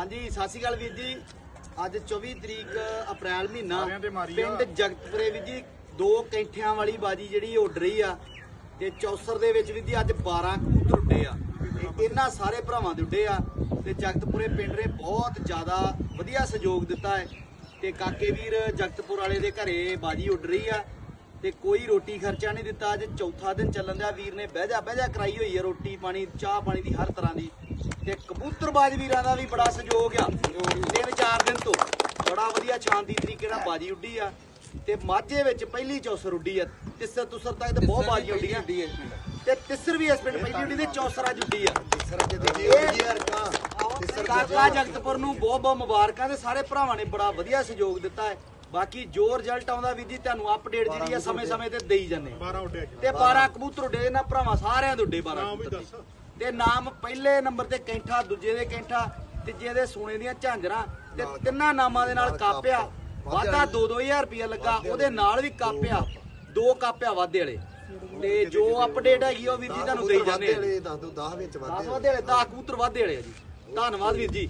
ਹਾਂਜੀ ਸਤਿ ਸ਼੍ਰੀ ਅਕਾਲ ਵੀਰ ਜੀ। ਅੱਜ 24 ਤਰੀਕ ਅਪ੍ਰੈਲ ਮਹੀਨਾ। ਪਿੰਡ ਜਗਤਪੁਰੇ ਵੀਰ ਜੀ ਦੋ ਕੈਂਠਿਆਂ ਵਾਲੀ ਬਾਜੀ ਜਿਹੜੀ ਉੱਡ ਰਹੀ ਆ। ਤੇ ਚੌਸਰ ਦੇ ਵਿੱਚ ਵੀਰ ਜੀ ਅੱਜ 12 ਕਬੂਤਰ ਉੱਡੇ ਆ। ਇਹਨਾਂ ਸਾਰੇ ਭਰਾਵਾਂ ਦੇ ਉੱਡੇ ਆ। ਤੇ ਜਗਤਪੁਰੇ ਪਿੰਡ ਨੇ ਬਹੁਤ ਜ਼ਿਆਦਾ ਵਧੀਆ ਸਹਿਯੋਗ ਦਿੱਤਾ ਹੈ। ਤੇ ਕਾਕੇ ਵੀਰ ਜਗਤਪੁਰ ਵਾਲੇ ਦੇ ਘਰੇ ਬਾਜੀ ਉੱਡ ਰਹੀ ਆ। ਤੇ ਕੋਈ ਰੋਟੀ ਖਰਚਾ ਨਹੀਂ ਦਿੱਤਾ। ਅੱਜ ਚੌਥਾ ਦਿਨ ਚੱਲਣ ਦਿਆ। ਵੀਰ ਨੇ ਬਹਿ ਜਾ ਬਹਿ ਜਾ ਕਰਾਈ ਹੋਈ ਹੈ ਰੋਟੀ ਪਾਣੀ ਚਾਹ ਪਾਣੀ ਦੀ ਹਰ ਤਰ੍ਹਾਂ ਦੀ। ਤੇ ਕਬੂਤਰਬਾਜ਼ ਵੀਰਾਂ ਦਾ ਵੀ ਬੜਾ ਸਹਿਯੋਗ ਆ। ਤਿੰਨ ਚਾਰ ਦਿਨ ਤੋਂ ਬੜਾ ਵਧੀਆ ਸ਼ਾਂਤੀ ਤਰੀਕੇ ਨਾਲ ਬਾਜੀ ਉੱਡੀ ਆ ਤੇ ਮਾਝੇ ਵਿੱਚ ਪਹਿਲੀ ਚੌਸਰ ਉੱਡੀ ਆ। ਤਿਸਰ ਤੁਸਰ ਤੱਕ ਤੇ ਬਹੁਤ ਬਾਜੀ ਉੱਡੀ ਆ। ਤੇ ਤਿਸਰ ਵੀ ਇਸ ਪਿੰਡ ਪਹਿਲੀ ਉੱਡੀ ਤੇ ਚੌਸਰ ਅੱਜ ਉੱਡੀ ਆ। ਕਾਕਾ ਜਗਤਪੁਰ ਨੂੰ ਬਹੁਤ ਬਹੁਤ ਮੁਬਾਰਕਾਂ ਤੇ ਸਾਰੇ ਭਰਾਵਾਂ ਨੇ ਬੜਾ ਵਧੀਆ ਸਹਿਯੋਗ ਦਿੱਤਾ ਹੈ। ਬਾਕੀ ਜੋ ਰਿਜ਼ਲਟ ਆਉਂਦਾ ਵੀ ਜੀ ਤੁਹਾਨੂੰ ਅਪਡੇਟ ਜਿਹੜੀ ਆ ਸਮੇਂ-ਸਮੇਂ ਤੇ ਦੇਈ ਜਾਂਦੇ 12 ਉੱਡਿਆ ਜੀ ਤੇ 12 ਕਬੂਤਰ ਉੱਡੇ ਇਹਨਾਂ ਭਰਾਵਾਂ ਸਾਰਿਆਂ ਦੇ ਉੱਡੇ 12 ਨਾਮ ਵੀ ਕਬੂਤਰ। ਦੱਸ। ਤੇ ਨਾਮ ਪਹਿਲੇ ਨੰਬਰ ਤੇ ਕੈਂਠਾ ਦੂਜੇ ਦੇ ਕੈਂਠਾ ਤੀਜੇ ਦੇ ਸੋਨੇ ਦੀਆਂ ਝਾਂਜਰਾਂ ਤੇ ਤਿੰਨਾਂ ਨਾਮਾਂ ਦੇ ਨਾਲ ਕਾਪਿਆ। ਵਾਧਾ 2-2000 ਰੁਪਇਆ ਲੱਗਾ ਉਹਦੇ ਨਾਲ ਵੀ ਕਾਪਿਆ। ਦੋ ਕਾਪਿਆ ਵਾਧੇ ਵਾਲੇ। ਤੇ ਜੋ ਅਪਡੇਟ ਹੈਗੀ ਉਹ ਵੀਰ ਜੀ ਤੁਹਾਨੂੰ ਦੇਈ ਜਾਂਦੇ ਆ। ਦੱਸ ਦੋ 10 ਵਿੱਚ ਦਸ ਵਾਧੇ ਵਾਧੇ ਵਾਲੇ 10 ਕਬੂਤਰ ਵਾਧੇ ਵਾਲੇ ਆ ਜੀ। ਧੰਨਵਾਦ ਵੀਰ ਜੀ।